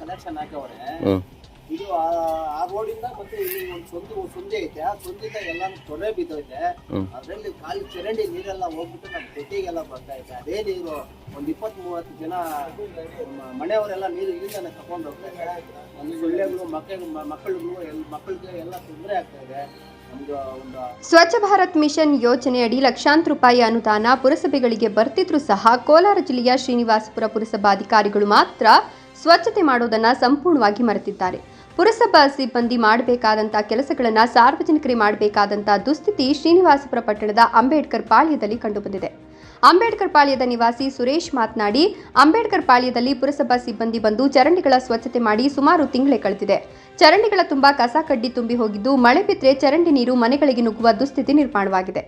Connection ಹಾಕವ್ರೆ ಇದು ಆ- ರೋಡಿಂದ ಮತ್ತೆ ಇಲ್ಲಿ ಒಂದು ಸಂದು ಸಂದೆ ಐತೆ. ಆ ಸಂದಿಂದ ಎಲ್ಲ ತೊರೆ ಬಿದ್ದೈತೆ ಇದೆ ಅದ್ರಲ್ಲಿ ಖಾಲಿ ಚರಂಡಿ ನೀರೆಲ್ಲ ಹೋಗ್ಬಿಟ್ಟು ನಮ್ಮ ತೊಟ್ಟಿಗೆಲ್ಲ ಬರ್ತಾ ಐತೆ ಅದೇ ನೀರು ಒಂದ್ ಇಪ್ಪತ್ ಮೂವತ್ತು ಜನ ಮನೆಯವರೆಲ್ಲ ನೀರು ಇಲ್ಲಿಂದಾನೆ ತಗೊಂಡು ಹೋಗ್ತಾ ಇದ್ದಾರೆ. ಒಂದು ಸೊಳ್ಳೆಗಳು ಮಕ್ಕಳು ಮಕ್ಕಳುಗಳು ಎಲ್ ಮಕ್ಕಳಿಗೆ ಎಲ್ಲ ತೊಂದರೆ ಆಗ್ತಾ ಇದೆ. ಒಂದು ಸ್ವಚ್ಛ ಭಾರತ್ ಮಿಷನ್ ಯೋಜನೆಯಡಿ ಲಕ್ಷಾಂತರ ರೂಪಾಯಿ ಅನುದಾನ ಪುರಸಭೆಗಳಿಗೆ ಬರ್ತಿದ್ರು ಸಹ ಕೋಲಾರ ಜಿಲ್ಲೆಯ ಶ್ರೀನಿವಾಸಪುರ ಪುರಸಭಾಧಿಕಾರಿಗಳು ಮಾತ್ರ ಸ್ವಚ್ಛತೆ ಮಾಡೋದನ್ನ ಸಂಪೂರ್ಣವಾಗಿ ಮರೆತಿದ್ದಾರೆ. ಪುರಸಭಾ ಸಿಬ್ಬಂದಿ ಮಾಡಬೇಕಾದಂಥ ಕೆಲಸಗಳನ್ನು ಸಾರ್ವಜನಿಕರೇ ಮಾಡಬೇಕಾದಂಥ ದುಸ್ಥಿತಿ ಶ್ರೀನಿವಾಸಪುರ ಪಟ್ಟಣದ ಅಂಬೇಡ್ಕರ್ ಪಾಳ್ಯದಲ್ಲಿ ಕಂಡುಬಂದಿದೆ. ಅಂಬೇಡ್ಕರ್ ಪಾಳ್ಯದ ನಿವಾಸಿ ಸುರೇಶ್ ಮಾತನಾಡಿ, ಅಂಬೇಡ್ಕರ್ ಪಾಳ್ಯದಲ್ಲಿ ಪುರಸಭಾ ಸಿಬ್ಬಂದಿ ಬಂದು ಚರಂಡಿಗಳ ಸ್ವಚ್ಛತೆ ಮಾಡಿ ಸುಮಾರು ತಿಂಗಳೇ ಕಳೆದಿದೆ. ಚರಂಡಿಗಳ ತುಂಬಾ ಕಸ ಕಡ್ಡಿ ತುಂಬಿ ಹೋಗಿದ್ದು, ಮಳೆ ಬಿದ್ದರೆ ಚರಂಡಿ ನೀರು ಮನೆಗಳಿಗೆ ನುಗ್ಗುವ ದುಸ್ಥಿತಿ ನಿರ್ಮಾಣವಾಗಿದೆ.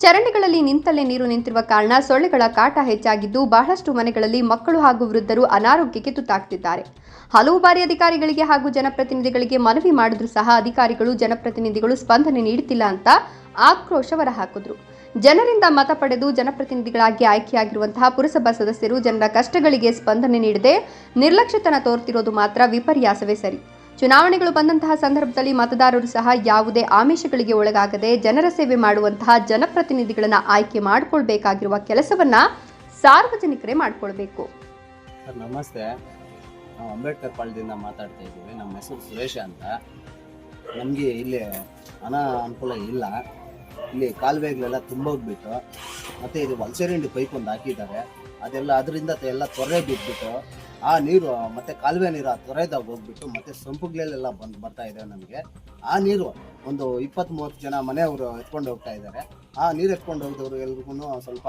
ಚರಂಡಿಗಳಲ್ಲಿ ನಿಂತಲ್ಲೇ ನೀರು ನಿಂತಿರುವ ಕಾರಣ ಸೊಳ್ಳೆಗಳ ಕಾಟ ಹೆಚ್ಚಾಗಿದ್ದು ಬಹಳಷ್ಟು ಮನೆಗಳಲ್ಲಿ ಮಕ್ಕಳು ಹಾಗೂ ವೃದ್ಧರು ಅನಾರೋಗ್ಯಕ್ಕೆ ತುತ್ತಾಗ್ತಿದ್ದಾರೆ. ಹಲವು ಬಾರಿ ಅಧಿಕಾರಿಗಳಿಗೆ ಹಾಗೂ ಜನಪ್ರತಿನಿಧಿಗಳಿಗೆ ಮನವಿ ಮಾಡಿದ್ರೂ ಸಹ ಅಧಿಕಾರಿಗಳು, ಜನಪ್ರತಿನಿಧಿಗಳು ಸ್ಪಂದನೆ ನೀಡುತ್ತಿಲ್ಲ ಅಂತ ಆಕ್ರೋಶ ಹೊರಹಾಕಿದ್ರು. ಜನರಿಂದ ಮತ ಪಡೆದು ಜನಪ್ರತಿನಿಧಿಗಳಾಗಿ ಆಯ್ಕೆಯಾಗಿರುವಂತಹ ಪುರಸಭಾ ಸದಸ್ಯರು ಜನರ ಕಷ್ಟಗಳಿಗೆ ಸ್ಪಂದನೆ ನೀಡದೆ ನಿರ್ಲಕ್ಷ್ಯತನ ತೋರ್ತಿರೋದು ಮಾತ್ರ ವಿಪರ್ಯಾಸವೇ ಸರಿ. ಚುನಾವಣೆಗಳು ಬಂದಂತಹ ಸಂದರ್ಭದಲ್ಲಿ ಮತದಾರರು ಸಹ ಯಾವುದೇ ಆಮಿಷಗಳಿಗೆ ಒಳಗಾಗದೆ ಜನರ ಸೇವೆ ಮಾಡುವಂತಹ ಜನಪ್ರತಿನಿಧಿಗಳನ್ನ ಆಯ್ಕೆ ಮಾಡಿಕೊಳ್ಬೇಕಾಗಿರುವ ಕೆಲಸವನ್ನ ಸಾರ್ವಜನಿಕರೇ ಮಾಡಿಕೊಳ್ಬೇಕು. ನಮಸ್ತೆ. ನಾವು ಅಂಬೇಡ್ಕರ್ ಪಾಳ್ಯದಿಂದ ಮಾತಾಡ್ತಾ ಇದ್ದೀವಿ. ನಮ್ಮ ಹೆಸರು ಸುರೇಶ ಅಂತ. ನಮಗೆ ಇಲ್ಲಿ ಹಣ ಅನುಕೂಲ ಇಲ್ಲ. ಇಲ್ಲಿ ಕಾಲುವೆಗಳೆಲ್ಲ ತುಂಬೋಗ್ಬಿಟ್ಟು ಮತ್ತು ಇದು ವಲಸೆರಿಂಡಿ ಪೈಪ್ ಒಂದು ಹಾಕಿದ್ದಾರೆ. ಅದೆಲ್ಲ ಅದರಿಂದ ಎಲ್ಲ ತೊರೆ ಬಿದ್ದುಬಿಟ್ಟು ಆ ನೀರು ಮತ್ತು ಕಾಲುವೆ ನೀರು ಆ ತೊರೆದಾಗ ಹೋಗ್ಬಿಟ್ಟು ಮತ್ತು ಸಂಪುಗಳೆಲ್ಲ ಬಂದು ಬರ್ತಾ ಇದೆ ನಮಗೆ. ಆ ನೀರು ಒಂದು ಇಪ್ಪತ್ತ್ ಮೂವತ್ತು ಜನ ಮನೆಯವರು ಎತ್ಕೊಂಡು ಹೋಗ್ತಾ ಇದ್ದಾರೆ. ಆ ನೀರು ಎತ್ಕೊಂಡು ಹೋಗಿದವರು ಎಲ್ರಿಗೂ ಸ್ವಲ್ಪ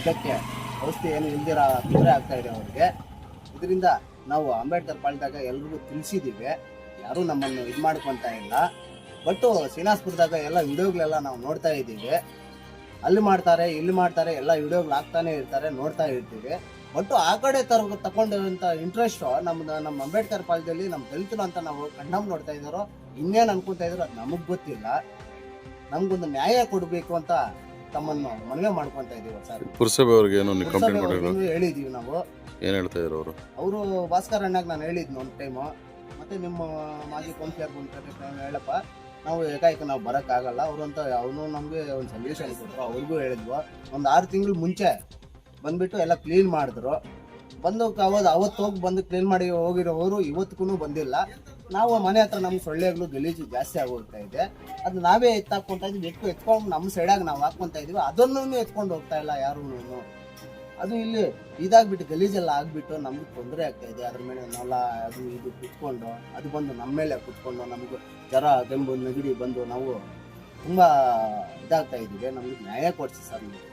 ಇದಕ್ಕೆ ಔಷಧಿ ಏನು ಇಲ್ದಿರ ತೊಂದರೆ ಆಗ್ತಾ ಇದೆ ಅವ್ರಿಗೆ. ಇದರಿಂದ ನಾವು ಅಂಬೇಡ್ಕರ್ ಪಾಳ್ದಾಗ ಎಲ್ರಿಗೂ ತಿಳಿಸಿದ್ದೀವಿ ಯಾರೂ ನಮ್ಮನ್ನು ಇದು ಮಾಡ್ಕೊತಾ ಇಲ್ಲ. ಬಟ್ಟು ಶ್ರೀನಾಸ್ಪುರದಾಗ ಎಲ್ಲ ವಿಡಿಯೋಗಳೆಲ್ಲ ನಾವು ನೋಡ್ತಾ ಇದ್ದೀವಿ. ಅಲ್ಲಿ ಮಾಡ್ತಾರೆ ಇಲ್ಲಿ ಮಾಡ್ತಾರೆ ಎಲ್ಲ ವಿಡಿಯೋಗಳು ಹಾಕ್ತಾನೆ ಇರ್ತಾರೆ ನೋಡ್ತಾ ಇರ್ತೀವಿ. ಒಟ್ಟು ಆ ಕಡೆ ತರ ತಗೊಂಡಿರುವಂತ ಇಂಟ್ರೆಸ್ಟು ನಮ್ದು ನಮ್ಮ ಅಂಬೇಡ್ಕರ್ ಪಾಲದಲ್ಲಿ ನಮ್ಮ ದಲಿತರು ಅಂತ ನಾವು ಕಣ್ಣಮ್ಮ ನೋಡ್ತಾ ಇದ್ದಾರೋ ಇನ್ನೇನು ಅನ್ಕೊಂತಾ ಇದ್ದಾರೋ ಅದು ನಮಗೆ ಗೊತ್ತಿಲ್ಲ. ನಮ್ಗೊಂದು ನ್ಯಾಯ ಕೊಡಬೇಕು ಅಂತ ತಮ್ಮನ್ನು ಮನವಿ ಮಾಡ್ಕೊಂತ ಇದೀವಿ ಸರ್. ಪುರಸಭೆ ಅವ್ರಿಗೆ ಏನೋ ನೀವು ಕಂಪ್ಲೇಂಟ್ ಮಾಡಿರೋ ಪುರಸಭೆಯವ್ರಿಗೂ ಹೇಳಿದೀವಿ ನಾವು. ಏನು ಹೇಳ್ತಾ ಇದ್ರು ಅವರು? ಅವರು ಭಾಸ್ಕರ್ ಅಣ್ಣಾಗ ನಾನು ಹೇಳಿದ್ನು ಒಂದು ಟೈಮು ಮತ್ತೆ ನಿಮ್ಮ ಮಾಜಿ ಕೌನ್ಸಿಲರ್ ಬಂದು ಹೇಳಪ್ಪ. ನಾವು ಏಕಾಏಕ ನಾವು ಬರೋಕ್ಕಾಗಲ್ಲ ಅವರು ಅಂತ ಅವನು ನಮಗೆ ಒಂದು ಸೊಲ್ಯೂಷನ್ ಕೊಟ್ಟರು ಅವ್ರಿಗೂ ಹೇಳಿದ್ವು. ಒಂದು ಆರು ತಿಂಗಳು ಮುಂಚೆ ಬಂದ್ಬಿಟ್ಟು ಎಲ್ಲ ಕ್ಲೀನ್ ಮಾಡಿದ್ರು. ಬಂದು ಅವತ್ತು ಅವತ್ತು ಹೋಗಿ ಬಂದು ಕ್ಲೀನ್ ಮಾಡಿ ಹೋಗಿರೋರು ಇವತ್ತಿಗೂ ಬಂದಿಲ್ಲ. ನಾವು ಮನೆ ಹತ್ರ ನಮ್ಮ ಸೊಳ್ಳೆಗಳು ಗಲೀಜು ಜಾಸ್ತಿ ಆಗೋಗ್ತಾ ಇದೆ. ಅದು ನಾವೇ ಎತ್ತಾಕೊಂತ ಇದ್ವಿ. ಎತ್ತು ಎತ್ಕೊಂಡು ನಮ್ಮ ಸೈಡಾಗಿ ನಾವು ಹಾಕ್ಕೊತಾ ಇದೀವಿ. ಅದನ್ನು ಎತ್ಕೊಂಡು ಹೋಗ್ತಾ ಇಲ್ಲ ಯಾರೂ ಅದು ಇಲ್ಲಿ ಇದಾಗ್ಬಿಟ್ಟು ಗಲೀಜೆಲ್ಲ ಆಗ್ಬಿಟ್ಟು ನಮ್ಗೆ ತೊಂದರೆ ಆಗ್ತಾ ಇದೆ. ಅದ್ರ ಮೇಲೆ ನೊಲ, ಅದು ಇದು ಕುತ್ಕೊಂಡು, ಅದು ಬಂದು ನಮ್ಮ ಮೇಲೆ ಕುತ್ಕೊಂಡು ನಮಗೂ ಜ್ವರ ಕೆಂಬು ನೆಗಡಿ ಬಂದು ನಾವು ತುಂಬ ಇದಾಗ್ತಾ ಇದ್ದೀವಿ ನಮಗೆ ನ್ಯಾಯ ಕೊಡ್ಸಿ ಸರ್ ನೀವು